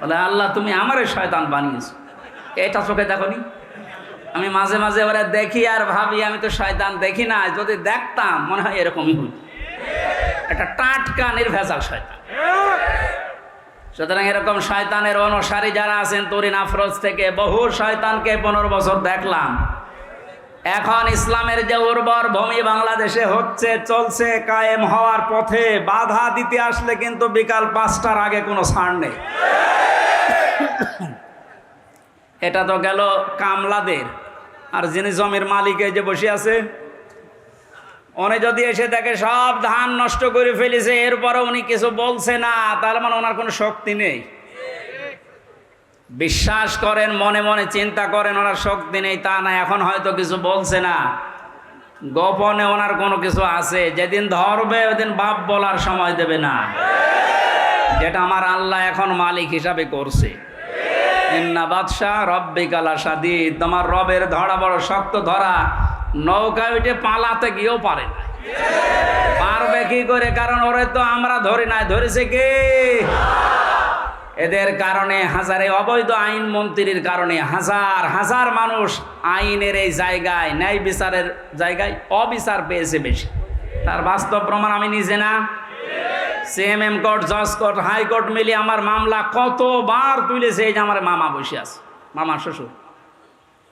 বলে, আল্লাহ, তুমি আমারে শয়তান বানিয়েছো। এটা চোখে দেখো নি আমি মাঝে মাঝে ওরা দেখি আর ভাবি, আমি তো শয়তান দেখি না, যদি দেখতাম, মনে হয় এরকমই হইত। একটা টাটকা, নির্ভেজাল শয়তান। সুতরাং এরকম শয়তানের অনুসারী যারা আছেন, তরিন আফরোজ থেকে বহু শয়তানকে পনেরো বছর দেখলাম। এখন ইসলামের যে উর্বর ভূমি বাংলাদেশে হচ্ছে, চলছে, কায়েম হওয়ার পথে বাধা দিতে আসলে কিন্তু বিকাল পাঁচটার আগে কোনো ছাড় নেই। এটা তো গেল কামলাদের। আর যিনি জমির মালিক যে বসে আছে, উনি যদি এসে দেখে সব ধান নষ্ট করে ফেলেছে এরপরে উনি কিছু বলছে না, তার মানে ওনার কোনো শক্তি নেই। বিশ্বাস করেন, মনে মনে চিন্তা করেন, ওনার শক্তি নেই, তা না, এখন হয়তো কিছু বলছে না। গোপনে ওনার কোনো কিছু আছে, যেদিন ধরবে, ওদিন বাপ বলার সময় দেবে না। যেটা আমার আল্লাহ এখন মালিক হিসাবে করছে। ইন্না বাদশাহ রব্বিকালা সাদি তোমার রবের ধরা বড় শক্ত ধরা, নৌকা উঠে পালাতে গিয়েও পারে না। পারবে কি করে? কারণ ওরে তো আমরা ধরি নাই, ধরেছে কে? এদের কারণে হাজারে অবৈধ আইন মন্ত্রীর কারণে হাজার হাজার মানুষ আইনের এই জায়গায়, ন্যায় বিচারের জায়গায় অবিচার পেয়েছে বেশি। তার বাস্তব প্রমাণ আমি নিজে না। সিএমএম কোর্ট, জজ কোর্ট হাইকোর্ট মিলে আমার মামলা কতবার তুলেছে এই যে আমার মামা বসে আছে, মামা শ্বশুর।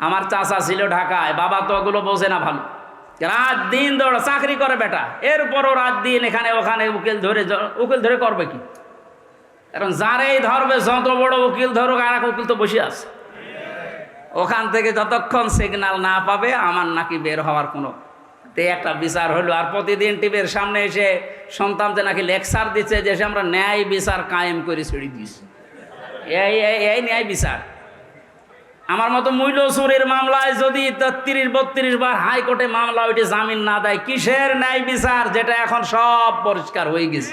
আমার চাচা ছিল ঢাকায়, বাবা তো ওগুলো বোঝে না ভালো। রাত দিন দৌড়া চাকরি করে বেটা, এরপরও রাত দিন এখানে ওখানে উকিল ধরে উকিল ধরে করবে কি? কারণ যারেই ধরবে, যত বড় উকিল ধরুক আর এক উকিল তো বসে আছে। ওখান থেকে যতক্ষণ সিগনাল না পাবে, আমার নাকি বের হওয়ার কোনো তে একটা বিচার হলো আর প্রতিদিন টিভির সামনে এসে সন্তান যে নাকি লেকচার দিচ্ছে, যে আমরা ন্যায় বিচার কায়েম করে ছেড়ে দিয়েছি। এই এই ন্যায় বিচার। আমার মতো মূল্য চুরির মামলায় যদি তিরিশ বত্রিশ বার হাইকোর্টে মামলা ওইটি জামিন না দেয়, কিসের ন্যায় বিচার? যেটা এখন সব পরিষ্কার হয়ে গেছে।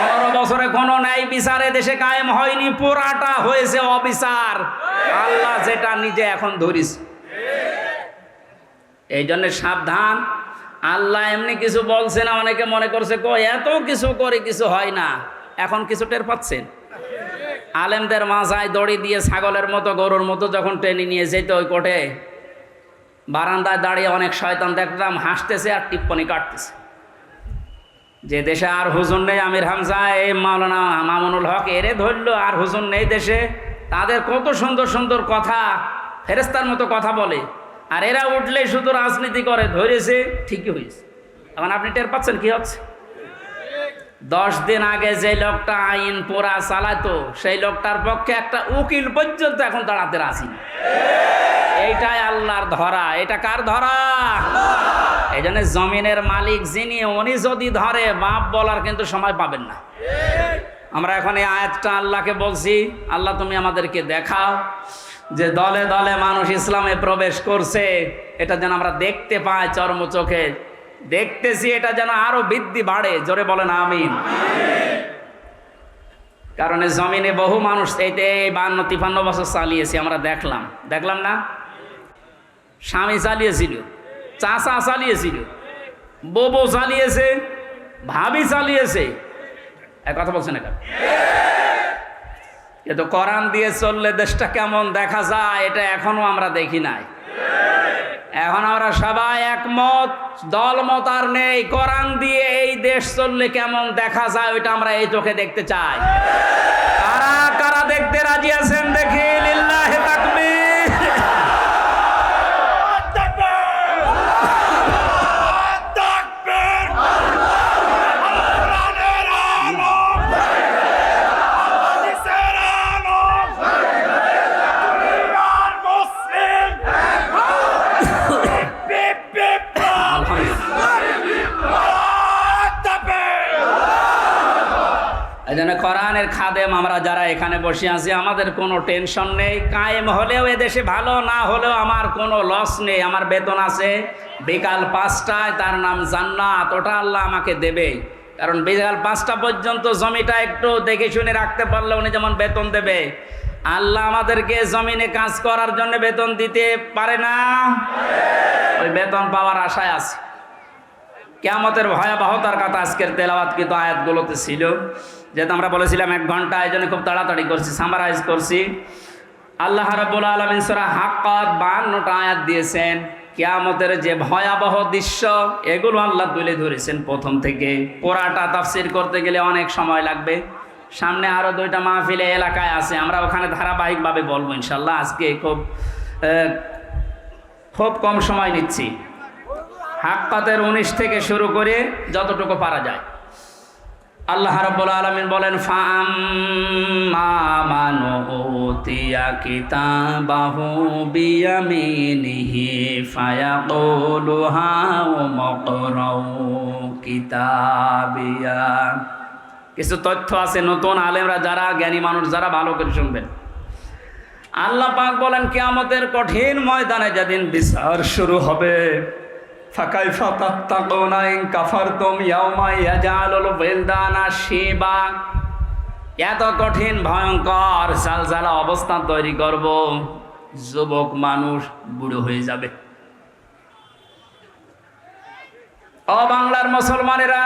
পনেরো বছরে কোনো ন্যায় বিচারে দেশে কায়েম হয়নি পুরাটা হয়েছে অবিচার। আল্লাহ যেটা নিজে এখন ধরিস এই জন্য সাবধান। আল্লাহ এমনি কিছু বলছে না, অনেকে মনে করছে কো এত কিছু করে কিছু হয় না। এখন কিছু টের পাচ্ছেন? আলেমদের মাথায় দড়ি দিয়ে ছাগলের মতো, গরুর মতো যখন ট্রেনে নিয়ে যেত ওই কোর্টে বারান্দায় দাঁড়িয়ে অনেক শয়তান দেখলাম, হাসতেছে আর টিপ্পনি কাটতেছে। যে দেশে আর হুজুর নেই, আমির হামজা, এ মাওলানা মামুনুল হক, এরে ধরলো আর হুজুর নেই দেশে। তাদের কত সুন্দর সুন্দর কথা ফেরেস্তার মতো কথা বলে। আর এরা উঠলেই শুধু রাজনীতি করে, ধরেছে, ঠিকই হয়েছে। এখন আপনি টের পাচ্ছেন কি হচ্ছে? দশ দিন আগে যে লোকটা আইন পোড়া চালাতো, সেই লোকটার পক্ষে একটা উকিল পর্যন্ত এখন দাঁড়াতে না এইটাই আল্লাহর ধরা। এটা কার ধরা? এই জন্য জমিনের মালিক যিনি, উনি যদি ধরে বাপ বলার কিন্তু সময় পাবেন না। আমরা এখন এই আয়াতটা আল্লাহকে বলছি, আল্লাহ তুমি আমাদেরকে দেখাও যে দলে দলে মানুষ ইসলামে প্রবেশ করছে। এটা যেন আমরা দেখতে পাই চর্ম চোখে। দেখতেছি এটা যেন আরও বৃদ্ধি বাড়ে। জোরে বলেন, আমিন। কারণ জমিনে বহু মানুষ এইতে বান্ন, তিপান্ন বছর চালিয়েছি, আমরা দেখলাম। দেখলাম না? স্বামী চালিয়েছিল, চাচা চালিয়েছিল ববো চালিয়েছে, ভাবি চালিয়েছে। এক কথা বলছেন এটা? এ তো কোরআন দিয়ে চললে দেশটা কেমন দেখা যায়, এটা এখনও আমরা দেখি নাই। এখন আমরা সবাই একমত, দলমত আর নেই। কোরআন দিয়ে এই দেশ চললে কেমন দেখা যায়, ওইটা আমরা এই চোখে দেখতে চাই। কারা কারা দেখতে রাজি আছেন দেখি? আলহামদুলিল্লাহ কোরআনের খাদেম আমরা যারা এখানে বসে আছি, আমাদের কোনো টেনশন নেই। কায়েম হলেও এদেশে ভালো, না হলেও আমার কোনো লস নেই। আমার বেতন আছে বিকাল পাঁচটায়, তার নাম জান্নাত। ওটা আল্লাহ আমাকে দেবে কারণ বিকাল পাঁচটা পর্যন্ত জমিটা একটু দেখে শুনে রাখতে পারলে উনি যেমন বেতন দেবে। আল্লাহ আমাদেরকে জমিনে কাজ করার জন্য বেতন দিতে পারে না? ওই বেতন পাওয়ার আশায় আছে। কেয়ামতের ভয়াবহতার কথা আজকের তেলাওয়াতকৃত আয়াতগুলোতে ছিল। যেহেতু আমরা বলেছিলাম এক ঘণ্টা, এই জন্য খুব তাড়াতাড়ি করছি সামারাইজ করছি। আল্লাহ রাব্বুল আলামিন সূরা হাক্কাত 52টা আয়াত দিয়েছেন, কেয়ামতের যে ভয়াবহ দৃশ্য, এগুলো আল্লাহ তুলে ধরেছেন প্রথম থেকে। পোড়াটা তাফসির করতে গেলে অনেক সময় লাগবে। সামনে আরও দুইটা মাহফিলে এলাকায় আছে, আমরা ওখানে ধারাবাহিকভাবে বলব ইনশাল্লাহ আজকে খুব খুব কম সময় নিচ্ছি। হাক্কাতের উনিশ থেকে শুরু করে যতটুকু পারা যায়। আল্লাহ রাব্বুল আলামিন বলেন ফাম্মা মান উতিয়া কিতাবাহু বিয়ামিনিহি ফায়াকুলু হাউ মাকরাউ কিতাবিয়া। কিছু তথ্য আছে, নতুন আলেমরা যারা জ্ঞানী মানুষ, যারা ভালো করে শুনবেন। আল্লাহ পাক বলেন, কিয়ামতের কঠিন ময়দানে যেদিন বিচার শুরু হবে ফাকাইফা তাত্তাকুনা ইন কাফারতুম ইয়াউমা ইয়াজালুল বিলদানা শিবা। এত কঠিন, ভয়ঙ্কর সালসালা অবস্থা তৈরি করব, যুবক মানুষ বুড়ো হয়ে যাবে। ও বাংলার মুসলমানেরা,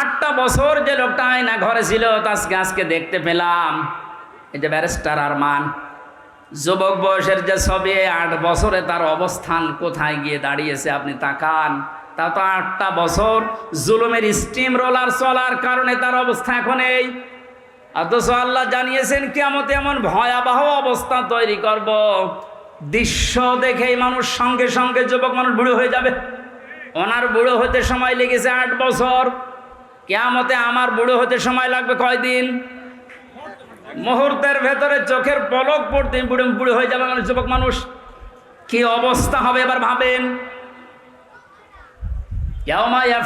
আটটা বছর যে লোকটা আয়না ঘরে ছিল আজকে আজকে দেখতে পেলাম। এই যে ব্যারিস্টার আরমান। যুবক বয়সের যে ছবি, আট বছরে তার অবস্থান কোথায় গিয়ে দাঁড়িয়েছে আপনি তাকান। তা তো আটটা বছর জুলুমের স্টিম রোলার চলার কারণে তার অবস্থা এখন এই। অথচ আল্লাহ জানিয়েছেন কেমন এমন ভয়াবহ অবস্থা তৈরি করব। দৃশ্য দেখেই মানুষ সঙ্গে সঙ্গে যুবক মানুষ বুড়ো হয়ে যাবে। ওনার বুড়ো হতে সময় লেগেছে আট বছর। কেয়ামতে আমার বুড়ো হতে সময় লাগবে কয়দিন? মুহূর্তের ভেতরে চোখের পলক পড়তে বুড়ো বুড়ো হয়ে যাবে মানুষ, যুবক মানুষ। কি অবস্থা হবে এবার ভাবেন?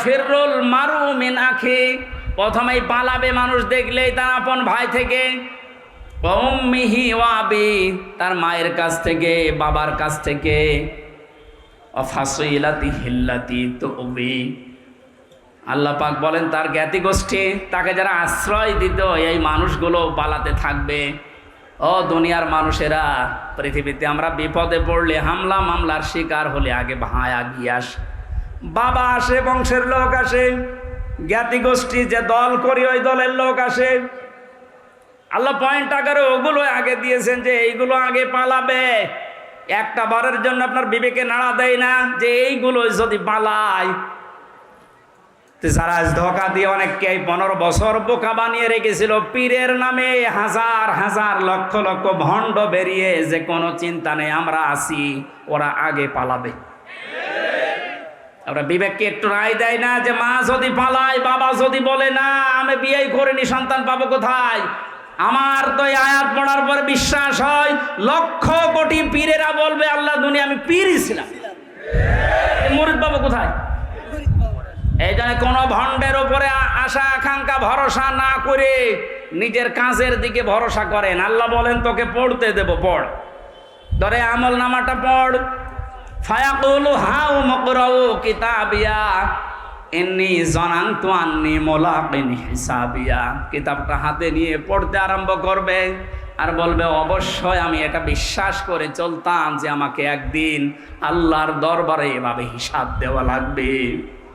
ফিররুল মারু প্রথমেই পালাবে মানুষ দেখলেই তার আপন ভাই থেকে। মিহি ওয়াবি তার মায়ের কাছ থেকে, বাবার কাছ থেকে। অফাসইলাতি হিল্লাতি তো আল্লাহ পাক বলেন, তার জ্ঞাতি গোষ্ঠী, তাকে যারা আশ্রয় দিত, এই মানুষগুলো পালাতে থাকবে। ও দুনিয়ার মানুষেরা, পৃথিবীতে আমরা বিপদে পড়লে, হামলা মামলার শিকার হলে আগে ভাই আগিয়ে আস। বাবা আসে, বংশের লোক আসে। জ্ঞাতি গোষ্ঠী, যে দল করি, ওই দলের লোক আসে। আল্লাহ পয়েন্ট আকারে ওগুলো আগে দিয়েছেন যে এইগুলো আগে পালাবে। একটা বারের জন্য আপনার বিবেকে নাড়া দেয় না যে এইগুলো যদি পালায় যারা ধোকা দিয়ে অনেককে পনেরো বছর বোকা বানিয়ে রেখেছিল, পীরের নামে হাজার হাজার লক্ষ লক্ষ ভণ্ড বেরিয়ে যে কোনো চিন্তা নেই, আমরা আসি ওরা আগে পালাবে। আমরা বিবেককে একটু রায় দেয় না যে মা যদি পালায়, বাবা যদি বলে, না, আমি বিয়েই করিনি, সন্তান পাবো কোথায়? আমার তো আয়াত পড়ার পর বিশ্বাস হয়, লক্ষ কোটি পীরেরা বলবে, আল্লাহ দুনিয়া আমি পীরই ছিলাম। মরিদ পাবো কোথায়? এই জন্য কোনো ভণ্ডের উপরে আশা, আকাঙ্ক্ষা, ভরসা না করে নিজের কাজের দিকে ভরসা করেন। আল্লাহ বলেন, তোকে পড়তে দেব, পড়। ধরে আমল নামাটা পড়। ফায়াকুলু হাউ মকরাউ কিতাবিয়া। এমনি জনাং তো আননি মোলাকিন হিসাবিয়া। কিতাবটা হাতে নিয়ে পড়তে আরম্ভ করবে আর বলবে, অবশ্যই আমি এটা বিশ্বাস করে চলতাম যে আমাকে একদিন আল্লাহর দরবারে এভাবে হিসাব দেওয়া লাগবে।